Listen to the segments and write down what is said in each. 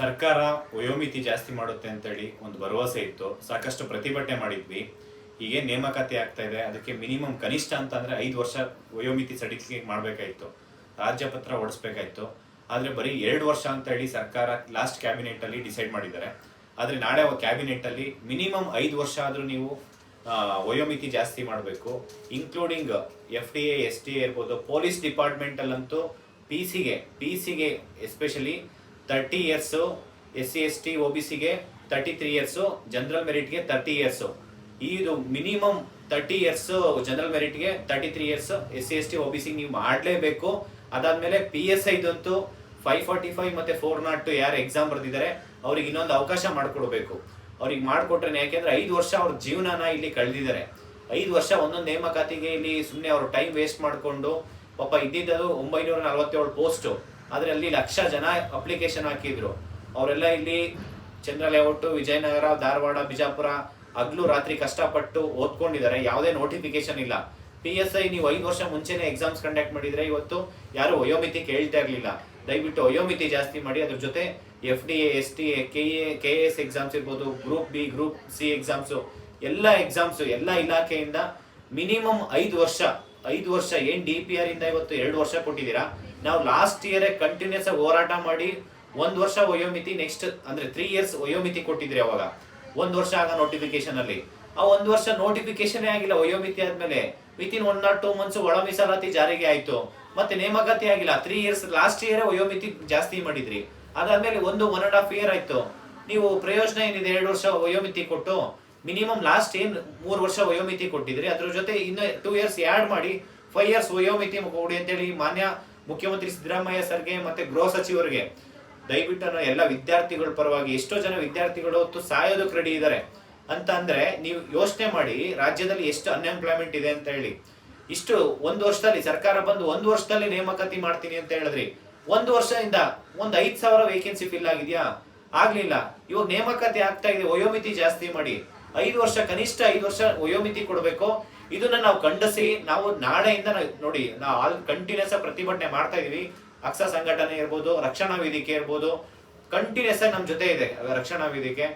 ಸರ್ಕಾರ ವಯೋಮಿತಿ ಜಾಸ್ತಿ ಮಾಡುತ್ತೆ ಅಂತೇಳಿ ಒಂದು ಭರವಸೆ ಇತ್ತು. ಸಾಕಷ್ಟು ಪ್ರತಿಭಟನೆ ಮಾಡಿದ್ವಿ. ಹೀಗೆ ನೇಮಕಾತಿ ಆಗ್ತಾ ಇದೆ. ಅದಕ್ಕೆ ಮಿನಿಮಮ್ ಕನಿಷ್ಠ ಅಂತ ಐದು ವರ್ಷ ವಯೋಮಿತಿ ಸಡಿಲಿಕೆ ಮಾಡಬೇಕಾಯಿತು. ರಾಜ್ಯಪತ್ರ ಪತ್ರ ಆದರೆ ಬರೀ ಎರಡು ವರ್ಷ ಅಂತ ಹೇಳಿ ಸರ್ಕಾರ ಲಾಸ್ಟ್ ಕ್ಯಾಬಿನೆಟ್ ಅಲ್ಲಿ ಡಿಸೈಡ್ ಮಾಡಿದ್ದಾರೆ. ಆದ್ರೆ ನಾಳೆ ಕ್ಯಾಬಿನೆಟ್ ಅಲ್ಲಿ ಮಿನಿಮಮ್ ಐದು ವರ್ಷ ಆದ್ರೂ ನೀವು ವಯೋಮಿತಿ ಜಾಸ್ತಿ ಮಾಡಬೇಕು. Including F D A S T A ಇರ್ಬೋದು ಪೊಲೀಸ್ ಡಿಪಾರ್ಟ್ಮೆಂಟ್ ಅಲ್ಲಂತೂ ಪಿ ಸಿಗೆ ಪಿ ಸಿಗೆ especially thirty years S C S T O B ಸಿಗೆ ತರ್ಟಿ ತ್ರೀ ಇಯರ್ಸು ಜನರಲ್ ಮೆರಿಟ್ಗೆ ತರ್ಟಿ ಇಯರ್ಸು ಇದು minimum thirty years general ಮೆರಿಟ್ಗೆ thirty three years S C S T O B C ನೀವು ಮಾಡಲೇಬೇಕು. ಅದಾದಮೇಲೆ P S ಐದಂತೂ five forty five ಮತ್ತು four not two ಯಾರು exam ಬರೆದಿದ್ದಾರೆ, ಅವ್ರಿಗೆ ಇನ್ನೊಂದು ಅವಕಾಶ ಮಾಡಿಕೊಡ್ಬೇಕು. ಅವ್ರಿಗೆ ಮಾಡಿಕೊಟ್ರೆ ಯಾಕೆಂದರೆ ಐದು ವರ್ಷ ಅವ್ರ ಜೀವನನ ಇಲ್ಲಿ ಕಳೆದಿದ್ದಾರೆ. ಐದು ವರ್ಷ ಒಂದೊಂದು ನೇಮಕಾತಿಗೆ ಇಲ್ಲಿ ಸುಮ್ಮನೆ ಅವರು ಟೈಮ್ ವೇಸ್ಟ್ ಮಾಡಿಕೊಂಡು ಪಾಪ ಇದ್ದಿದ್ದು ಒಂಬೈನೂರ ನಲವತ್ತೇಳು ಪೋಸ್ಟು ಆದ್ರೆ ಅಲ್ಲಿ ಲಕ್ಷ ಜನ ಅಪ್ಲಿಕೇಶನ್ ಹಾಕಿದ್ರು. ಅವರೆಲ್ಲ ಇಲ್ಲಿ ಚಂದ್ರ ಲೇಔಟ್ ವಿಜಯನಗರ, ಧಾರವಾಡ, ಬಿಜಾಪುರ, ಹಗ್ಲು ರಾತ್ರಿ ಕಷ್ಟಪಟ್ಟು ಓದ್ಕೊಂಡಿದ್ದಾರೆ. ಯಾವುದೇ ನೋಟಿಫಿಕೇಶನ್ ಇಲ್ಲ. ಪಿ ಎಸ್ ಐ ನೀವು ಐದು ವರ್ಷ ಮುಂಚೆನೆ ಎಕ್ಸಾಮ್ಸ್ ಕಂಡಕ್ಟ್ ಮಾಡಿದ್ರೆ ಇವತ್ತು ಯಾರು ವಯೋಮಿತಿ ಕೇಳ್ತಾ ಇರಲಿಲ್ಲ. ದಯವಿಟ್ಟು ವಯೋಮಿತಿ ಜಾಸ್ತಿ ಮಾಡಿ. ಅದ್ರ ಜೊತೆ F D S T A K A K S exams ಇರ್ಬೋದು group B group C exams ಎಲ್ಲ ಎಕ್ಸಾಮ್ಸು ಎಲ್ಲ ಇಲಾಖೆಯಿಂದ ಮಿನಿಮಮ್ ಐದು ವರ್ಷ ಐದು ವರ್ಷ ಏನು ಡಿ ಪಿ ಆರ್ ಇಂದ ಇವತ್ತು ಎರಡು ವರ್ಷ ಕೊಟ್ಟಿದ್ದೀರಾ? ನಾವು ಲಾಸ್ಟ್ ಇಯರ್ ಕಂಟಿನ್ಯೂಸ್ ಆಗಿ ಹೋರಾಟ ಮಾಡಿ, ಒಂದ್ ವರ್ಷ ವಯೋಮಿತಿ ನೆಕ್ಸ್ಟ್ ಅಂದ್ರೆ ತ್ರೀ ಇಯರ್ಸ್ ವಯೋಮಿತಿ ಕೊಟ್ಟಿದ್ರಿ ಅವಾಗ. ಒಂದ್ ವರ್ಷ ಆಗ ನೋಟಿಫಿಕೇಶನ್ ಅಲ್ಲಿ. ಆ ಒಂದ್ ವರ್ಷ ನೋಟಿಫಿಕೇಶನ್ ಆಗಿಲ್ಲ, ವಯೋಮಿತಿ ಆದ್ಮೇಲೆ within one or two months ಒಳ ಮೀಸಲಾತಿ ಜಾರಿಗೆ ಆಯ್ತು. ಮತ್ತೆ ನೇಮಕಾತಿ ಆಗಿಲ್ಲ ತ್ರೀ ಇಯರ್ಸ್ ಲಾಸ್ಟ್ ಇಯರ್ ವಯೋಮಿತಿ ಜಾಸ್ತಿ ಮಾಡಿದ್ರಿ. ಅದಾದ್ಮೇಲೆ ಒಂದು ಒನ್ ಅಂಡ್ ಹಾಫ್ ಇಯರ್ ಆಯ್ತು. ನೀವು ಪ್ರಯೋಜನ ಏನಿದೆ, ಎರಡು ವರ್ಷ ವಯೋಮಿತಿ ಕೊಟ್ಟು ಮಿನಿಮಮ್ ಲಾಸ್ಟ್ ಏನ್ ಮೂರು ವರ್ಷ ವಯೋಮಿತಿ ಕೊಟ್ಟಿದ್ರಿ, ಅದ್ರ ಜೊತೆ ಇನ್ನು ಟೂ ಇಯರ್ಸ್ ಆ್ಯಡ್ ಮಾಡಿ ಫೈವ್ ಇಯರ್ಸ್ ವಯೋಮಿತಿ ಕೊಡಿ ಅಂತೇಳಿ ಮಾನ್ಯ ಮುಖ್ಯಮಂತ್ರಿ ಸಿದ್ದರಾಮಯ್ಯ ಸರ್ಗೆ ಮತ್ತೆ ಗೃಹ ಸಚಿವರಿಗೆ, ದಯವಿಟ್ಟು ಎಲ್ಲ ವಿದ್ಯಾರ್ಥಿಗಳ ಪರವಾಗಿ, ಎಷ್ಟೋ ಜನ ವಿದ್ಯಾರ್ಥಿಗಳು ಹೊತ್ತು ಸಾಯೋದಕ್ಕೆ ರೆಡಿ ಇದ್ದಾರೆ. ಅಂತ ಅಂದ್ರೆ ನೀವು ಯೋಚನೆ ಮಾಡಿ, ರಾಜ್ಯದಲ್ಲಿ ಎಷ್ಟು ಅನ್ಎಂಪ್ಲಾಯ್ಮೆಂಟ್ ಇದೆ ಅಂತ ಹೇಳಿ. ಇಷ್ಟು ಒಂದು ವರ್ಷದಲ್ಲಿ, ಸರ್ಕಾರ ಬಂದು ಒಂದು ವರ್ಷದಲ್ಲಿ ನೇಮಕಾತಿ ಮಾಡ್ತೀನಿ ಅಂತ ಹೇಳಿದ್ರಿ. ಒಂದು ವರ್ಷದಿಂದ ಒಂದು ಐದ್ ಸಾವಿರ ವೇಕೆನ್ಸಿ ಫಿಲ್ ಆಗಿದ್ಯಾ? ಆಗ್ಲಿಲ್ಲ. ಇವಾಗ ನೇಮಕಾತಿ ಆಗ್ತಾ ಇದೆ, ವಯೋಮಿತಿ ಜಾಸ್ತಿ ಮಾಡಿ. ಐದು ವರ್ಷ, ಕನಿಷ್ಠ ಐದು ವರ್ಷ ವಯೋಮಿತಿ ಕೊಡಬೇಕು. ಇದನ್ನ ನಾವು ಖಂಡಿಸಿ, ನಾವು ನಾಳೆಯಿಂದ ನೋಡಿ, ನಾವು ಆಲ್ ಕಂಟಿನ್ಯೂಸ್ ಪ್ರತಿಭಟನೆ ಮಾಡ್ತಾ ಇದೀವಿ. ಅಕ್ಷ ಸಂಘಟನೆ ಇರ್ಬೋದು, ರಕ್ಷಣಾ ವೇದಿಕೆ ಇರ್ಬೋದು ಕಂಟಿನ್ಯೂಸ್ ಆಗಿ ನಮ್ಮ ಜೊತೆ ಇದೆ, ರಕ್ಷಣಾ ವೇದಿಕೆ.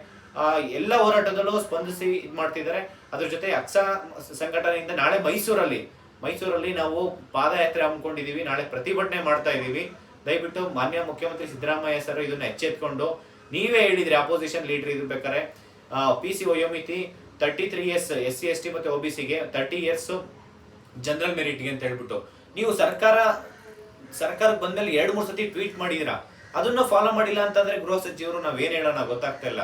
ಎಲ್ಲ ಹೋರಾಟದಲ್ಲೂ ಸ್ಪಂದಿಸಿ ಇದ್ ಮಾಡ್ತಿದ್ದಾರೆ. ಅದ್ರ ಜೊತೆ ಅಕ್ಷ ಸಂಘಟನೆಯಿಂದ ನಾಳೆ ಮೈಸೂರಲ್ಲಿ ಮೈಸೂರಲ್ಲಿ ನಾವು ಪಾದಯಾತ್ರೆ ಹಮ್ಮಿಕೊಂಡಿದೀವಿ, ನಾಳೆ ಪ್ರತಿಭಟನೆ ಮಾಡ್ತಾ ಇದ್ದೀವಿ ದಯವಿಟ್ಟು ಮಾನ್ಯ ಮುಖ್ಯಮಂತ್ರಿ ಸಿದ್ದರಾಮಯ್ಯ ಸರ್ ಇದನ್ನ ಎಚ್ಚೆತ್ಕೊಂಡು, ನೀವೇ ಹೇಳಿದ್ರಿ ಅಪೋಸಿಷನ್ ಲೀಡರ್ ಇರ್ಬೇಕಾರೆ ಪಿ ಸಿ ವಯೋಮಿತಿ thirty three years S C S T ಮತ್ತೆ ಒ ಬಿ ಸಿಗೆ ತರ್ಟಿ ಇಯರ್ಸ್ ಜನರಲ್ ಮೆರಿಟ್ಗೆ ಅಂತ ಹೇಳ್ಬಿಟ್ಟು. ನೀವು ಸರ್ಕಾರ, ಸರ್ಕಾರಕ್ಕೆ ಬಂದಲ್ಲಿ ಎರಡು, ಮೂರು ಸತಿ ಟ್ವೀಟ್ ಮಾಡಿದಿರಾ. ಅದನ್ನ ಫಾಲೋ ಮಾಡಿಲ್ಲ ಅಂತಂದ್ರೆ ಗೃಹ ಸಚಿವರು ಏನು ಹೇಳೋಣ ಗೊತ್ತಾಗ್ತಾ ಇಲ್ಲ.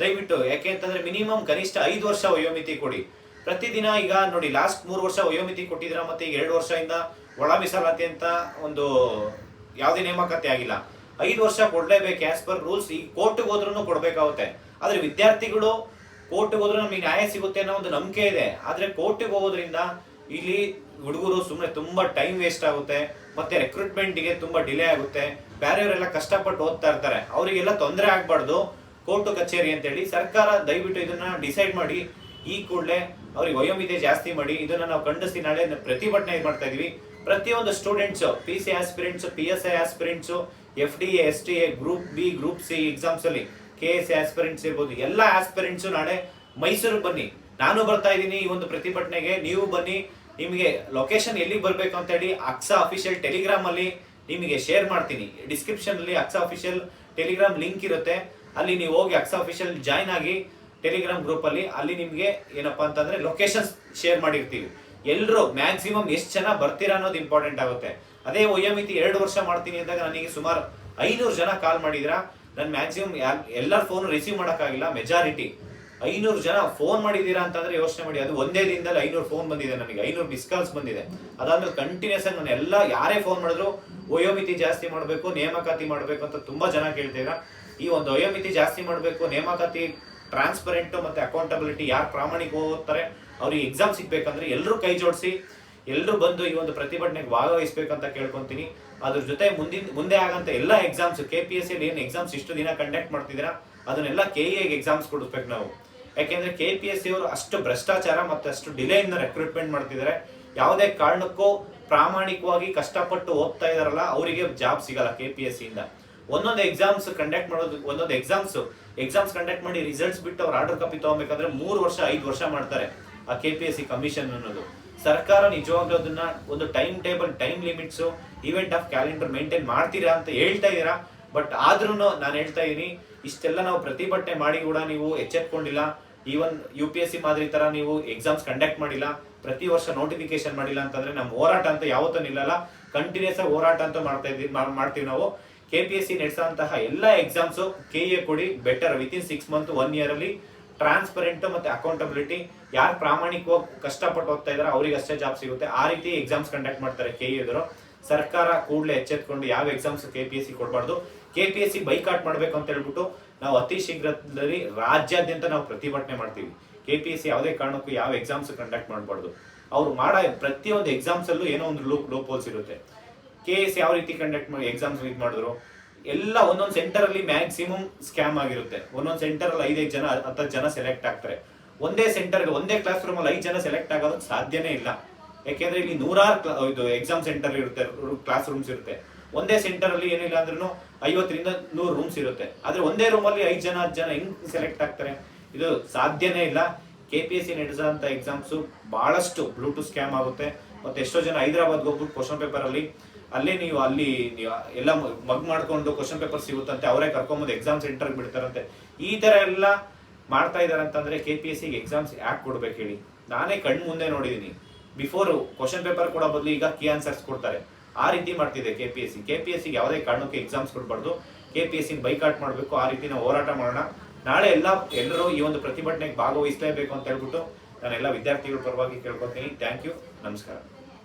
ದಯವಿಟ್ಟು, ಯಾಕೆ ಅಂತಂದ್ರೆ ಮಿನಿಮಮ್ ಕನಿಷ್ಠ ಐದು ವರ್ಷ ವಯೋಮಿತಿ ಕೊಡಿ. ಪ್ರತಿದಿನ ಈಗ ನೋಡಿ ಲಾಸ್ಟ್ ಮೂರು ವರ್ಷ ವಯೋಮಿತಿ ಕೊಟ್ಟಿದ್ರ ಮತ್ತೆ ಈಗ ಎರಡು ವರ್ಷದಿಂದ ಒಳ ಮೀಸಲಾತಿ ಅಂತ ಒಂದು ಯಾವುದೇ ನೇಮಕಾತಿ ಆಗಿಲ್ಲ. ಐದು ವರ್ಷ ಕೊಡ್ಲೇಬೇಕು ಆಸ್ ಪರ್ ರೂಲ್ಸ್ ಈ ಕೋರ್ಟ್ಗೆ ಹೋದ್ರೂ ಕೊಡಬೇಕಾಗುತ್ತೆ. ಆದರೆ ವಿದ್ಯಾರ್ಥಿಗಳು ಕೋರ್ಟ್ಗೆ ಹೋದ್ರೆ ನಮಗೆ ನ್ಯಾಯ ಸಿಗುತ್ತೆ ಅನ್ನೋ ಒಂದು ನಂಬಿಕೆ ಇದೆ. ಆದ್ರೆ ಕೋರ್ಟ್ಗೆ ಹೋಗೋದ್ರಿಂದ ಇಲ್ಲಿ ಹುಡುಗರು ಸುಮ್ಮನೆ ತುಂಬಾ ಟೈಮ್ ವೇಸ್ಟ್ ಆಗುತ್ತೆ, ಮತ್ತೆ ರೆಕ್ರೂಟ್ಮೆಂಟ್ಗೆ ತುಂಬಾ ಡಿಲೇ ಆಗುತ್ತೆ. ಬೇರೆಯವರೆಲ್ಲ ಕಷ್ಟಪಟ್ಟು ಓದ್ತಾ ಇರ್ತಾರೆ. ಅವರಿಗೆಲ್ಲ ತೊಂದರೆ ಆಗಬಾರ್ದು. ಕೋರ್ಟು ಕಚೇರಿ ಅಂತೇಳಿ ಸರ್ಕಾರ ದಯವಿಟ್ಟು ಇದನ್ನ ಡಿಸೈಡ್ ಮಾಡಿ, ಈ ಕೂಡಲೇ ಅವ್ರಿಗೆ ವಯೋಮಿತಿ ಜಾಸ್ತಿ ಮಾಡಿ, ಇದನ್ನ ನಾವು ಖಂಡಿಸಿ ನಾಳೆ ಪ್ರತಿಭಟನೆ ಮಾಡ್ತಾ ಇದೀವಿ. ಪ್ರತಿಯೊಂದು students P C aspirants P S I aspirants F D S T A group B group C exams ಅಲ್ಲಿ ಕೆ ಎಸ್ ಆಸ್ಪಿರೆಂಟ್ಸ್ ಇರ್ಬೋದು, ಎಲ್ಲ ಆಸ್ಪಿರೆಂಟ್ಸ್ ನಾಳೆ ಮೈಸೂರಿಗೆ ಬನ್ನಿ. ನಾನು ಬರ್ತಾ ಇದ್ದೀನಿ ಈ ಒಂದು ಪ್ರತಿಭಟನೆಗೆ, ನೀವು ಬನ್ನಿ. ನಿಮಗೆ ಲೊಕೇಶನ್ ಎಲ್ಲಿಗೆ ಬರಬೇಕು ಅಂತ ಹೇಳಿ ಅಕ್ಸಾ ಅಫಿಷಿಯಲ್ ಟೆಲಿಗ್ರಾಮ್ ಅಲ್ಲಿ ನಿಮಗೆ ಶೇರ್ ಮಾಡ್ತೀನಿ. ಡಿಸ್ಕ್ರಿಪ್ಷನ್ ಅಲ್ಲಿ ಅಕ್ಸಾ ಅಫಿಷಿಯಲ್ ಟೆಲಿಗ್ರಾಮ್ ಲಿಂಕ್ ಇರುತ್ತೆ. ಅಲ್ಲಿ ನೀವು ಹೋಗಿ ಅಕ್ಸಾ ಅಫಿಷಿಯಲ್ ಜಾಯ್ನ್ ಆಗಿ ಟೆಲಿಗ್ರಾಮ್ ಗ್ರೂಪ್ ಅಲ್ಲಿ ಅಲ್ಲಿ ನಿಮಗೆ ಏನಪ್ಪಾ ಅಂತಂದ್ರೆ ಲೊಕೇಶನ್ಸ್ ಶೇರ್ ಮಾಡಿರ್ತೀವಿ. ಎಲ್ಲರೂ ಮ್ಯಾಕ್ಸಿಮಮ್ ಎಷ್ಟು ಜನ ಬರ್ತೀರಾ ಅನ್ನೋದು ಇಂಪಾರ್ಟೆಂಟ್ ಆಗುತ್ತೆ. ಅದೇ ಒಯ್ಯಮಿತಿ ಎರಡು ವರ್ಷ ಮಾಡ್ತೀನಿ ಅಂದಾಗ ನನಗೆ ಸುಮಾರು ಐನೂರು ಜನ ಕಾಲ್ ಮಾಡಿದ್ರ ನಾನು ಮ್ಯಾಕ್ಸಿಮಮ್ ಎಲ್ಲರ ಫೋನ್ ರಿಸೀವ್ ಮಾಡೋಕ್ಕಾಗಿಲ್ಲ ಮೆಜಾರಿಟಿ ಐನೂರು ಜನ ಫೋನ್ ಮಾಡಿದೀರಾ ಅಂತಂದ್ರೆ ಯೋಚನೆ ಮಾಡಿ. ಅದು ಒಂದೇ ದಿನದಲ್ಲಿ ಐನೂರು ಫೋನ್ ಬಂದಿದೆ ನನಗೆ ಐನೂರು ಮಿಸ್ ಕಾಲ್ಸ್ ಬಂದಿದೆ. ಅದಾದ್ಮೇಲೆ ಕಂಟಿನ್ಯೂಸ್ ಆಗಿ ನಾನು ಎಲ್ಲ ಯಾರೇ ಫೋನ್ ಮಾಡಿದ್ರು ವಯೋಮಿತಿ ಜಾಸ್ತಿ ಮಾಡಬೇಕು, ನೇಮಕಾತಿ ಮಾಡಬೇಕು ಅಂತ ತುಂಬಾ ಜನ ಕೇಳ್ತೀರ ಈ ಒಂದು ವಯೋಮಿತಿ ಜಾಸ್ತಿ ಮಾಡಬೇಕು, ನೇಮಕಾತಿ ಟ್ರಾನ್ಸ್ಪರೆಂಟ್ ಮತ್ತೆ ಅಕೌಂಟಬಿಲಿಟಿ ಯಾರು ಪ್ರಾಮಾಣಿಕ ಹೋಗ್ತಾರೆ ಅವ್ರಿಗೆ ಎಕ್ಸಾಮ್ ಸಿಗ್ಬೇಕಂದ್ರೆ ಎಲ್ಲರೂ ಕೈ ಜೋಡಿಸಿ ಎಲ್ಲರೂ ಬಂದು ಈ ಒಂದು ಪ್ರತಿಭಟನೆಗೆ ಭಾಗವಹಿಸಬೇಕಂತ ಕೇಳ್ಕೊಂತೀನಿ. ಅದ್ರ ಜೊತೆ ಮುಂದಿನ, ಮುಂದೆ ಆಗಂತ ಎಲ್ಲ ಎಕ್ಸಾಮ್ಸ್ ಕೆ ಪಿ ಎಸ್ ಏನು ಎಕ್ಸಾಮ್ಸ್ ಇಷ್ಟು ದಿನ ಕಂಡಕ್ಟ್ ಮಾಡ್ತಿದ್ದೀರಾ? ಅದನ್ನೆಲ್ಲ ಕೆ ಎಗೆ ಎಕ್ಸಾಮ್ಸ್ ಕೊಡಿಸ್ಬೇಕು ನಾವು. ಯಾಕೆಂದ್ರೆ ಕೆ ಪಿ ಎಸ್ ಸಿ ಅವರು ಅಷ್ಟು ಭ್ರಷ್ಟಾಚಾರ ಮತ್ತೆ ಅಷ್ಟು ಡಿಲೇ ಇಂದ ರೆಕ್ರೂಟ್ಮೆಂಟ್ ಮಾಡ್ತಿದ್ದಾರೆ. ಯಾವುದೇ ಕಾರಣಕ್ಕೂ ಪ್ರಾಮಾಣಿಕವಾಗಿ ಕಷ್ಟಪಟ್ಟು ಓದ್ತಾ ಇದಾರಲ್ಲ, ಅವರಿಗೆ ಜಾಬ್ ಸಿಗಲ್ಲ ಕೆ ಪಿ ಎಸ್ ಇಂದ. ಒಂದೊಂದು ಎಕ್ಸಾಮ್ಸ್ ಕಂಡಕ್ಟ್ ಮಾಡೋದು, ಒಂದೊಂದು ಎಕ್ಸಾಮ್ಸ್ ಎಕ್ಸಾಮ್ಸ್ ಕಂಡಕ್ಟ್ ಮಾಡಿ ರಿಸಲ್ಟ್ಸ್ ಬಿಟ್ಟು ಅವ್ರು ಆರ್ಡರ್ ಕಾಪಿ ತಗೋಬೇಕಂದ್ರೆ ಮೂರು ವರ್ಷ, ಐದು ವರ್ಷ ಮಾಡ್ತಾರೆ ಆ K P S C commission ಅನ್ನೋದು. ಸರ್ಕಾರ ನಿಜವಾಗ್ಲೂ ಅದನ್ನ ಒಂದು time table time limits event of calendar maintain ಮಾಡ್ತೀರಾ ಅಂತ ಹೇಳ್ತಾ ಇದೀರಾ ಬಟ್ ಆದ್ರೂ ನಾನು ಹೇಳ್ತಾ ಇದೀನಿ, ಇಷ್ಟೆಲ್ಲ ನಾವು ಪ್ರತಿಭಟನೆ ಮಾಡಿ ಕೂಡ ನೀವು ಎಚ್ಚೆತ್ಕೊಂಡಿಲ್ಲ. Even U P S C ಮಾದರಿ ತರ ನೀವು ಎಕ್ಸಾಮ್ಸ್ ಕಂಡಕ್ಟ್ ಮಾಡಿಲ್ಲ. ಪ್ರತಿ ವರ್ಷ ನೋಟಿಫಿಕೇಶನ್ ಮಾಡಿಲ್ಲ ಅಂತಂದ್ರೆ ನಮ್ಮ ಹೋರಾಟ ಅಂತ ಯಾವತ್ತೂ ನಿಲ್ಲಲ್ಲ. ಕಂಟಿನ್ಯೂಸ್ ಆಗಿ ಹೋರಾಟ ಅಂತ ಮಾಡ್ತಾ ಇದ್ದೀವಿ ಮಾಡ್ತೀವಿ ನಾವು. ಕೆ ಪಿ ಎಸ್ ಸಿ ನಡೆಸೋಂತಹ ಎಲ್ಲ ಎಕ್ಸಾಮ್ಸು ಕೆ ಎ ಕೊಡಿ better with in six month one year ಅಲ್ಲಿ. ಟ್ರಾನ್ಸ್ಪರೆಂಟ್ ಮತ್ತೆ ಅಕೌಂಟಬಿಲಿಟಿ ಯಾರು ಪ್ರಾಮಾಣಿಕವಾಗಿ ಕಷ್ಟಪಟ್ಟು ಹೋಗ್ತಾ ಇದಾರೆ, ಅವ್ರಿಗೆ ಅಷ್ಟೇ ಜಾಬ್ ಸಿಗುತ್ತೆ. ಆ ರೀತಿ ಎಕ್ಸಾಮ್ಸ್ ಕಂಡಕ್ಟ್ ಮಾಡ್ತಾರೆ ಕೆ ಎದ್ರು ಸರ್ಕಾರ ಕೂಡಲೇ ಎಚ್ಚೆತ್ಕೊಂಡು ಯಾವ exams K P S C ಕೊಡಬಾರ್ದು. K P S C boycott ಮಾಡಬೇಕು ಅಂತ ಹೇಳ್ಬಿಟ್ಟು ನಾವು ಅತಿ ಶೀಘ್ರದಲ್ಲಿ ರಾಜ್ಯಾದ್ಯಂತ ನಾವು ಪ್ರತಿಭಟನೆ ಮಾಡ್ತೀವಿ. ಕೆ ಪಿ ಎಸ್ ಸಿ ಯಾವುದೇ ಕಾರಣಕ್ಕೂ ಯಾವ ಎಕ್ಸಾಮ್ಸ್ ಕಂಡಕ್ಟ್ ಮಾಡಬಾರ್ದು. ಅವ್ರು ಮಾಡೋ ಪ್ರತಿಯೊಂದು ಎಕ್ಸಾಮ್ಸ್ ಅಲ್ಲೂ ಏನೋ ಒಂದು ಲೂಪ್ ಲೂಪ್ ಹೋಲ್ಸ್ ಇರುತ್ತೆ ಕೆ ಎಸ್ ಯಾವ ರೀತಿ ಕಂಡಕ್ಟ್ ಮಾಡಿ ಎಕ್ಸಾಮ್ಸ್ ಇದು ಮಾಡಿದ್ರು? ಎಲ್ಲ ಒಂದೊಂದು ಸೆಂಟರ್ ಅಲ್ಲಿ ಮ್ಯಾಕ್ಸಿಮಮ್ ಸ್ಕ್ಯಾಮ್ ಆಗಿರುತ್ತೆ. ಒಂದೊಂದು ಸೆಂಟರ್ ಅಲ್ಲಿ ಐದೈದು ಜನ ಹತ್ತು ಜನ ಸೆಲೆಕ್ಟ್ ಆಗ್ತಾರೆ. ಒಂದೇ ಸೆಂಟರ್ ಒಂದೇ ಕ್ಲಾಸ್ ರೂಮ್ ಅಲ್ಲಿ ಐದು ಜನ ಸೆಲೆಕ್ಟ್ ಆಗೋದಕ್ಕೆ ಸಾಧ್ಯನೇ ಇಲ್ಲ. ಯಾಕೆಂದ್ರೆ ಇಲ್ಲಿ ನೂರಾರು ಇದು ಎಕ್ಸಾಮ್ ಸೆಂಟರ್ ಇರುತ್ತೆ ಕ್ಲಾಸ್ ರೂಮ್ಸ್ ಇರುತ್ತೆ. ಒಂದೇ ಸೆಂಟರ್ ಅಲ್ಲಿ ಏನಿಲ್ಲ ಅಂದ್ರೂ ಐವತ್ತರಿಂದ ನೂರು ರೂಮ್ಸ್ ಇರುತ್ತೆ. ಆದ್ರೆ ಒಂದೇ ರೂಮ್ ಅಲ್ಲಿ ಐದು ಜನ, ಹತ್ತು ಜನ ಹೆಂಗ್ ಸೆಲೆಕ್ಟ್ ಆಗ್ತಾರೆ? ಇದು ಸಾಧ್ಯನೇ ಇಲ್ಲ. ಕೆ ಪಿ ಎಸ್ ಸಿ ನಡೆಸೋಂಥ ಎಕ್ಸಾಮ್ಸ್ ಬಹಳಷ್ಟು ಬ್ಲೂಟೂತ್ ಸ್ಕ್ಯಾಮ್ ಆಗುತ್ತೆ. ಮತ್ತೆ ಎಷ್ಟೋ ಜನ ಹೈದರಾಬಾದ್ಗೆ ಹೋಗ್ಬಿಟ್ಟು ಕ್ವಶನ್ ಪೇಪರ್ ಅಲ್ಲಿ ನೀವು ಅಲ್ಲಿ ಎಲ್ಲ ಮಗ್ ಮಾಡ್ಕೊಂಡು ಕ್ವಶನ್ ಪೇಪರ್ ಸಿಗುತ್ತಂತೆ, ಅವರೇ ಕರ್ಕೊಂಬಂದು ಎಕ್ಸಾಮ್ ಸೆಂಟರ್ ಬಿಡ್ತಾರಂತೆ. ಈ ತರ ಎಲ್ಲ ಮಾಡ್ತಾ ಇದಾರೆ ಅಂತಂದ್ರೆ ಕೆ ಪಿ ಎಸ್ ಸಿಗೆ ಎಕ್ಸಾಮ್ಸ್ ಯಾಕೆ ಕೊಡ್ಬೇಕು ಹೇಳಿ? ನಾನೇ ಕಣ್ ಮುಂದೆ ನೋಡಿದೀನಿ. ಬಿಫೋರ್ ಕ್ವಶನ್ ಪೇಪರ್ ಕೊಡೋ ಬದಲು ಈಗ ಕೀ ಆನ್ಸರ್ಸ್ ಕೊಡ್ತಾರೆ. ಆ ರೀತಿ ಮಾಡ್ತಿದೆ K P S C K P S ಸಿಗೆ ಯಾವುದೇ ಕಾರಣಕ್ಕೆ ಎಕ್ಸಾಮ್ಸ್ ಕೊಡಬಾರ್ದು. K P S C boycott ಮಾಡಬೇಕು, ಆ ರೀತಿ ನಾವು ಹೋರಾಟ ಮಾಡೋಣ. ನಾಳೆ ಎಲ್ಲ ಎಲ್ಲರೂ ಈ ಒಂದು ಪ್ರತಿಭಟನೆಗೆ ಭಾಗವಹಿಸಲೇಬೇಕು ಅಂತ ಹೇಳ್ಬಿಟ್ಟು ನಾನೆಲ್ಲ ವಿದ್ಯಾರ್ಥಿಗಳ ಪರವಾಗಿ ಕೇಳ್ಕೊತೀನಿ ಥ್ಯಾಂಕ್ ಯು ನಮಸ್ಕಾರ.